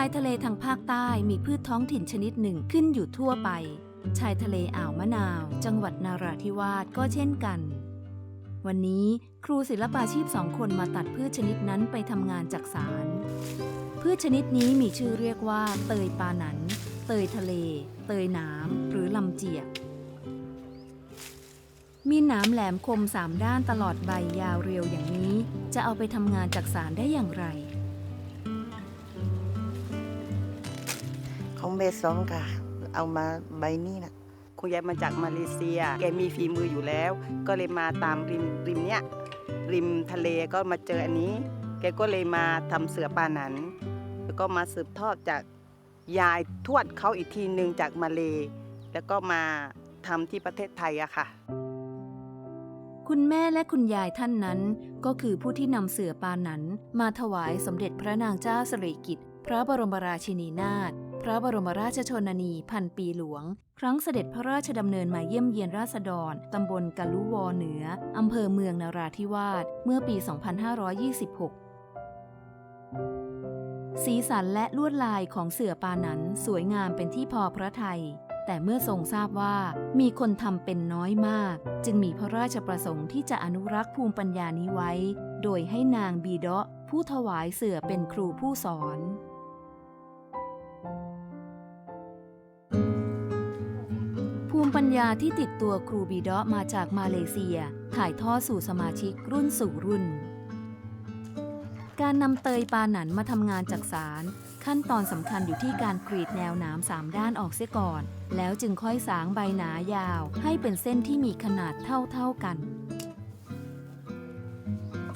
ายทะเลทางภาคใต้มีพืชท้องถิ่นชนิดหนึ่งขึ้นอยู่ทั่วไป ชายทะเลอ่าวมะนาว จังหวัดนาราธิวาสก็เช่นกัน วันนี้ครูศิลปาชีพสองคนมาตัดพืชชนิดนั้นไปทำงานจากสาร พืชชนิดนี้มีชื่อเรียกว่า เตยปาหนัน เตยทะเล เตยนามหรือลำเจียก มีหนามแหลมคมสามด้านตลอดใบยาวเรียวอย่างนี้ จะเอาไปทำงานจากสารได้อย่างไร ของเบสองค่ะ เอามาใบนี้นะคุณยายมาจากมาเลเซีย แกมีฝีมืออยู่แล้ว ก็เลยมาตามริมริมเนี้ยริมทะเลก็มาเจออันนี้ แกก็เลยมาทำเสือปาหนันแล้วก็มาสืบทอดจากยายทวดเขาอีกทีหนึ่งจากมาเล แล้วก็มาทำที่ประเทศไทยอะค่ะ คุณแม่และคุณยายท่านนั้น ก็คือผู้ที่นำเสือปาหนันมาถวายสมเด็จพระนางเจ้าสิริกิติ์พระบรมราชินีนาถพ ระบรมราชชนนี พันปีหลวง ครั้งเสด็จพระราชดำเนินมาเยี่ยมเยียนราษฎร ตำบลกะลุวอเหนือ อำเภอเมืองนาราธิวาส เมื่อปี 2526 สีสันและลวดลายของเสือปานันสวยงามเป็นที่พอพระทัยแต่เมื่อทรงทราบว่ามีคนทำเป็นน้อยมาก จึงมีพระราชประสงค์ที่จะอนุรักษ์ภูมิปัญญานี้ไว้ โดยให้นางบีเดาะผู้ถวายเสือเป็นครูผู้สอน ปัญญาที่ติดตัวครูบีดาะมาจากมาเลเซีย ถ่ายทอดสู่สมาชิกรุ่นสู่รุ่น การนำเตยปาหนันมาทำงานจากสาร ขั้นตอนสำคัญอยู่ที่การกรีดแนวหนามสามด้านออกเสียก่อน แล้วจึงค่อยสางใบหนายาว ให้เป็นเส้นที่มีขนาดเท่าๆกัน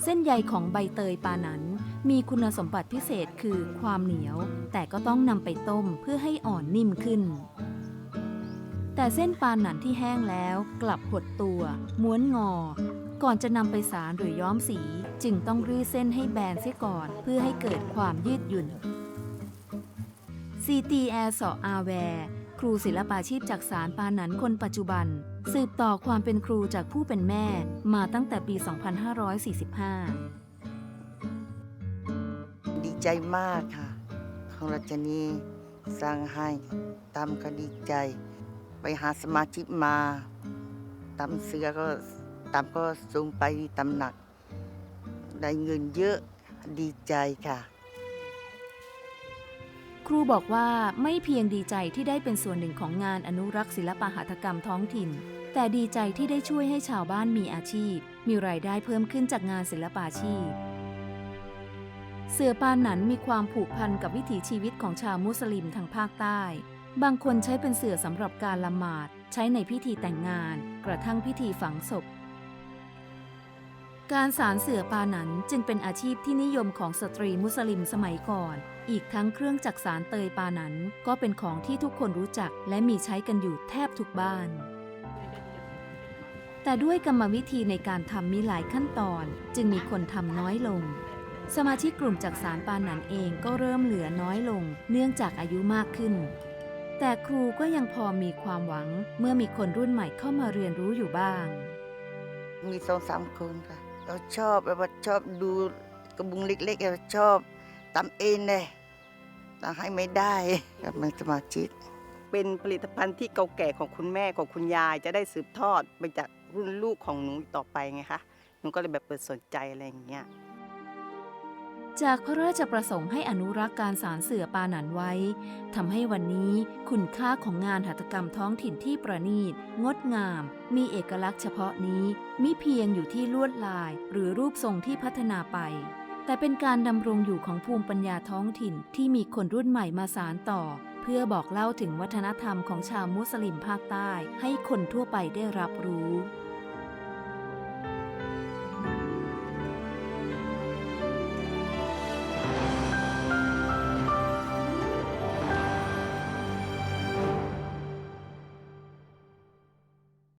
เส้นใยของใบเตยปาหนันมีคุณสมบัติพิเศษคือความเหนียว แต่ก็ต้องนำไปต้มเพื่อให้อ่อนนิ่มขึ้น แต่เส้นปานหนันที่แห้งแล้วกลับหดตัว ม้วนงอ ก่อนจะนำไปสารหรือย้อมสี จึงต้องรีดเส้นให้แบนเสียก่อนเพื่อให้เกิดความยืดหยุ่นซีตีแอร์สออาแวร์ครูศิลปาชีพจากสารปาหนันคนปัจจุบัน สืบต่อความเป็นครูจากผู้เป็นแม่มาตั้งแต่ปี 2545 ดีใจมากค่ะ ของรัชนีสร้างให้ตามก็ดีใจ ไปหาสมาชิกมาตามเสือก็ตามก็สูงไปตำหนัก ได้เงินเยอะดีใจค่ะ ครูบอกว่าไม่เพียงดีใจที่ได้เป็นส่วนหนึ่งของงานอนุรักษ์ศิลปหัตถกรรมท้องถิ่น แต่ดีใจที่ได้ช่วยให้ชาวบ้านมีอาชีพ มีรายได้เพิ่มขึ้นจากงานศิลปาชีพเสือปานหนันมีความผูกพันกับวิถีชีวิตของชาวมุสลิมทางภาคใต้ บางคนใช้เป็นเสือสำหรับการละหมาด ใช้ในพิธีแต่งงาน กระทั่งพิธีฝังศพ การสารเสือปาหนันจึงเป็นอาชีพที่นิยมของสตรีมุสลิมสมัยก่อน อีกทั้งเครื่องจักสารเตยปาหนันก็เป็นของที่ทุกคนรู้จักและมีใช้กันอยู่แทบทุกบ้านแต่ด้วยกรรมวิธีในการทำมีหลายขั้นตอน จึงมีคนทำน้อยลง สมาชิกกลุ่มจักสารปาหนันเองก็เริ่มเหลือน้อยลง เนื่องจากอายุมากขึ้น แต่ครูก็ยังพอมีความหวังเมื่อมีคนรุ่นใหม่เข้ามาเรียนรู้อยู่บ้าง มีสองสามคนค่ะ เราชอบแบบว่าชอบดูกระบุงเล็กๆเราชอบตำเองเลยแต่ให้ไม่ได้กับมันสมาชิกเป็นผลิตภัณฑ์ที่เก่าแก่ของคุณแม่ของคุณยายจะได้สืบทอดไปจากรุ่นลูกของหนูต่อไปไงคะหนูก็เลยแบบเปิดสนใจอะไรอย่างเงี้ย จากพระราชประสงค์ให้อนุรักษ์การสารเสือปาหนันไว้ทำให้วันนี้คุณค่าของงานหัตถกรรมท้องถิ่นที่ประณีต งดงาม มีเอกลักษณ์เฉพาะนี้มิเพียงอยู่ที่ลวดลาย หรือรูปทรงที่พัฒนาไป แต่เป็นการดำรงอยู่ของภูมิปัญญาท้องถิ่นที่มีคนรุ่นใหม่มาสานต่อ เพื่อบอกเล่าถึงวัฒนธรรมของชาวมุสลิมภาคใต้ ให้คนทั่วไปได้รับรู้